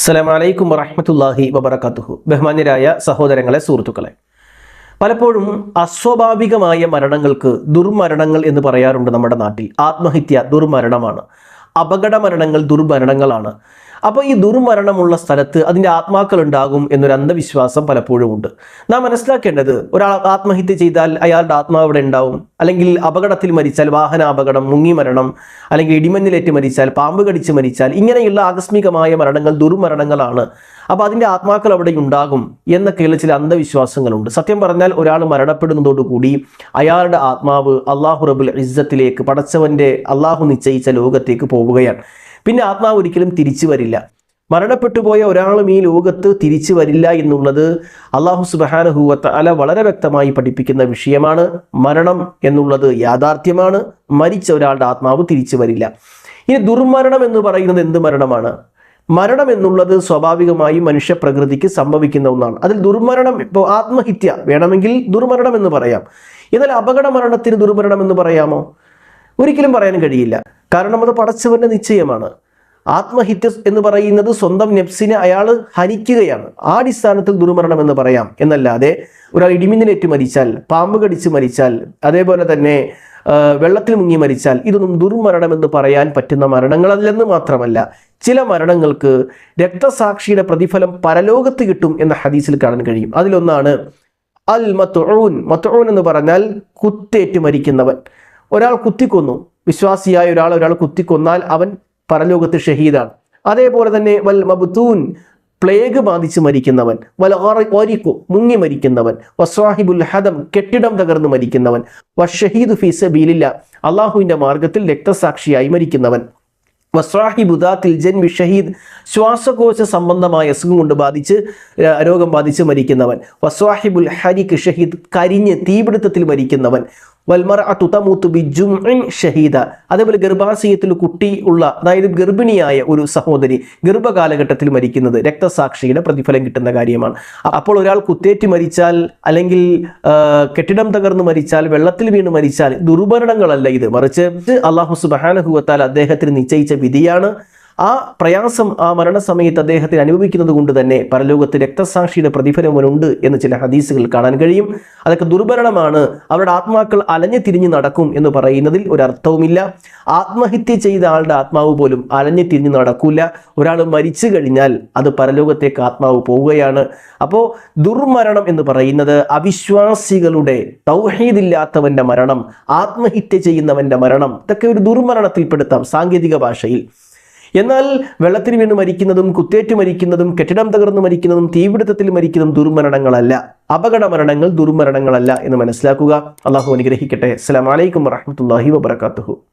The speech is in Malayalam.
അസ്സലാമലൈക്കും വറഹമത്തല്ലാഹി വബർക്കാത്തുഹു ബഹ്മാന്യരായ സഹോദരങ്ങളെ സുഹൃത്തുക്കളെ. പലപ്പോഴും അസ്വാഭാവികമായ മരണങ്ങൾക്ക് ദുർമരണങ്ങൾ എന്ന് പറയാറുണ്ട് നമ്മുടെ നാട്ടിൽ. ആത്മഹത്യ ദുർമരണമാണ്. അപകട മരണങ്ങൾ ദുർമരണങ്ങളാണ്. അപ്പോൾ ഈ ദുർമരണമുള്ള സ്ഥലത്ത് അതിന്റെ ആത്മാക്കൾ ഉണ്ടാകും എന്നൊരു അന്ധവിശ്വാസം പലപ്പോഴും ഉണ്ട് നാം മനസ്സിലാക്കേണ്ടത് ഒരാൾ ആത്മഹത്യ ചെയ്താൽ അയാളുടെ ആത്മാവ് ഇവിടെ ഉണ്ടാവും. അല്ലെങ്കിൽ അപകടത്തിൽ മരിച്ചാൽ വാഹന അപകടം മുങ്ങി മരണം അല്ലെങ്കിൽ ഇടിമഞ്ഞിലേറ്റ് മരിച്ചാൽ പാമ്പ് കടിച്ച് മരിച്ചാൽ ഇങ്ങനെയുള്ള ആകസ്മികമായ മരണങ്ങൾ ദുർമരണങ്ങളാണ്. അപ്പോൾ അതിന്റെ ആത്മാക്കൾ അവിടെ ഉണ്ടാകും എന്നൊക്കെയുള്ള ചില അന്ധവിശ്വാസങ്ങളുണ്ട്. സത്യം പറഞ്ഞാൽ ഒരാൾ മരണപ്പെടുന്നതോടുകൂടി അയാളുടെ ആത്മാവ് അള്ളാഹു റബുൽ ഇസ്സത്തിലേക്ക് പടച്ചവന്റെ അള്ളാഹു നിശ്ചയിച്ച ലോകത്തേക്ക് പോവുകയാണ്. പിന്നെ ആത്മാവ് ഒരിക്കലും തിരിച്ചു വരില്ല. മരണപ്പെട്ടു പോയ ഒരാളും ഈ ലോകത്ത് തിരിച്ചു വരില്ല എന്നുള്ളത് അള്ളാഹു സുബാനഹുവത്ത് അല വളരെ വ്യക്തമായി പഠിപ്പിക്കുന്ന വിഷയമാണ്. മരണം എന്നുള്ളത് യാഥാർത്ഥ്യമാണ്. മരിച്ച ഒരാളുടെ ആത്മാവ് തിരിച്ചു വരില്ല. ഇനി ദുർമരണം എന്ന് പറയുന്നത് എന്ത് മരണമാണ്? മരണം എന്നുള്ളത് സ്വാഭാവികമായി മനുഷ്യ പ്രകൃതിക്ക് സംഭവിക്കുന്ന ഒന്നാണ്. അതിൽ ദുർമരണം ഇപ്പോൾ ആത്മഹത്യ വേണമെങ്കിൽ ദുർമരണം എന്ന് പറയാം. എന്നാൽ അപകട മരണത്തിന് ദുർമരണം എന്ന് പറയാമോ? ഒരിക്കലും പറയാൻ കഴിയില്ല. കാരണം അത് പടച്ചവന്റെ നിശ്ചയമാണ്. ആത്മഹിത്യ എന്ന് പറയുന്നത് സ്വന്തം നെഫ്സിനെ അയാൾ ഹനിക്കുകയാണ്. ആ അടിസ്ഥാനത്തിൽ ദുർമരണം എന്ന് പറയാം. എന്നല്ലാതെ ഒരാൾ ഇടിമിന്നലേറ്റ് മരിച്ചാൽ പാമ്പ് കടിച്ച് മരിച്ചാൽ അതേപോലെ തന്നെ വെള്ളത്തിൽ മുങ്ങി മരിച്ചാൽ ഇതൊന്നും ദുർമരണം എന്ന് പറയാൻ പറ്റുന്ന മരണങ്ങളല്ലെന്ന് മാത്രമല്ല ചില മരണങ്ങൾക്ക് രക്തസാക്ഷിയുടെ പ്രതിഫലം പരലോകത്ത് കിട്ടും എന്ന ഹദീസിൽ കാണാൻ കഴിയും. അതിലൊന്നാണ് അൽ മത്ഊൻ മത്ഊൻ എന്ന് പറഞ്ഞാൽ കുത്തേറ്റ് മരിക്കുന്നവൻ. ഒരാൾ കുത്തിക്കൊന്നു. വിശ്വാസിയായ ഒരാൾ ഒരാൾ കുത്തിക്കൊന്നാൽ അവൻ പരലോകത്ത് ഷഹീദാണ്. അതേപോലെ തന്നെ വൽ മബുത്തൂൻ പ്ലേഗ് ബാധിച്ച് മരിക്കുന്നവൻ വൽ ഓരിക്കു മുങ്ങി മരിക്കുന്നവൻ വസ്വാഹിബുൽ ഹദം കെട്ടിടം തകർന്ന് മരിക്കുന്നവൻ വഷഹീദ് ഫി ബീലില്ല അള്ളാഹുവിന്റെ മാർഗത്തിൽ രക്തസാക്ഷിയായി മരിക്കുന്നവൻ. വസ്രാഹിബുദാത്തിൽ ശ്വാസകോശ സംബന്ധമായ അസുഖം കൊണ്ട് ബാധിച്ച് രോഗം ബാധിച്ച് മരിക്കുന്നവൻ. വസ്വാഹിബുൽ ഹരിക്ക് ഷഹീദ് കരിഞ്ഞ് തീപിടുത്തത്തിൽ മരിക്കുന്നവൻ. ബി ജുംഇൻ ഷഹീദ. അതേപോലെ ഗർഭാശയത്തിൽ കുട്ടി ഉള്ള അതായത് ഗർഭിണിയായ ഒരു സഹോദരി ഗർഭകാലഘട്ടത്തിൽ മരിക്കുന്നത് രക്തസാക്ഷിയുടെ പ്രതിഫലം കിട്ടുന്ന കാര്യമാണ്. അപ്പോൾ ഒരാൾ കുത്തേറ്റ് മരിച്ചാൽ അല്ലെങ്കിൽ കെട്ടിടം തകർന്ന് മരിച്ചാൽ വെള്ളത്തിൽ വീണ് മരിച്ചാൽ ദുർഭരണങ്ങളല്ല ഇത്. മറിച്ച് അള്ളാഹു സുബാനഹുവത്താൽ അദ്ദേഹത്തിന് നിശ്ചയിച്ച വിധിയാണ്. ആ പ്രയാസം ആ മരണസമയത്ത് അദ്ദേഹത്തിന് അനുഭവിക്കുന്നത് കൊണ്ട് തന്നെ പരലോകത്ത് രക്തസാക്ഷിയുടെ പ്രതിഫലം ഉണ്ട് എന്ന് ചില ഹദീസുകൾ കാണാൻ കഴിയും. അതൊക്കെ ദുർഭരണമാണ്. അവരുടെ ആത്മാക്കൾ അലഞ്ഞു തിരിഞ്ഞ് നടക്കും എന്ന് പറയുന്നതിൽ ഒരർത്ഥവുമില്ല. ആത്മഹത്യ ചെയ്ത ആളുടെ ആത്മാവ് പോലും അലഞ്ഞു തിരിഞ്ഞ് നടക്കൂല. ഒരാൾ മരിച്ചു കഴിഞ്ഞാൽ അത് പരലോകത്തേക്ക് ആത്മാവ് പോവുകയാണ്. അപ്പോൾ ദുർമരണം എന്ന് പറയുന്നത് അവിശ്വാസികളുടെ തൗഹീദില്ലാത്തവന്റെ മരണം ആത്മഹത്യ ചെയ്യുന്നവന്റെ മരണം ഇതൊക്കെ ഒരു ദുർമരണത്തിൽപ്പെടുത്താം സാങ്കേതിക ഭാഷയിൽ. എന്നാൽ വെള്ളത്തിന് വീണ് മരിക്കുന്നതും കുത്തേറ്റ് മരിക്കുന്നതും കെട്ടിടം തകർന്ന് മരിക്കുന്നതും തീപിടുത്തത്തിൽ മരിക്കുന്നതും ദുർമരണങ്ങളല്ല. അപകട മരണങ്ങൾ ദുർമരണങ്ങളല്ല എന്ന് മനസ്സിലാക്കുക. അള്ളാഹു അനുഗ്രഹിക്കട്ടെ. അസ്സലാമലൈക്കും വറഹമത്തല്ലാഹി വബർക്കാത്തുഹു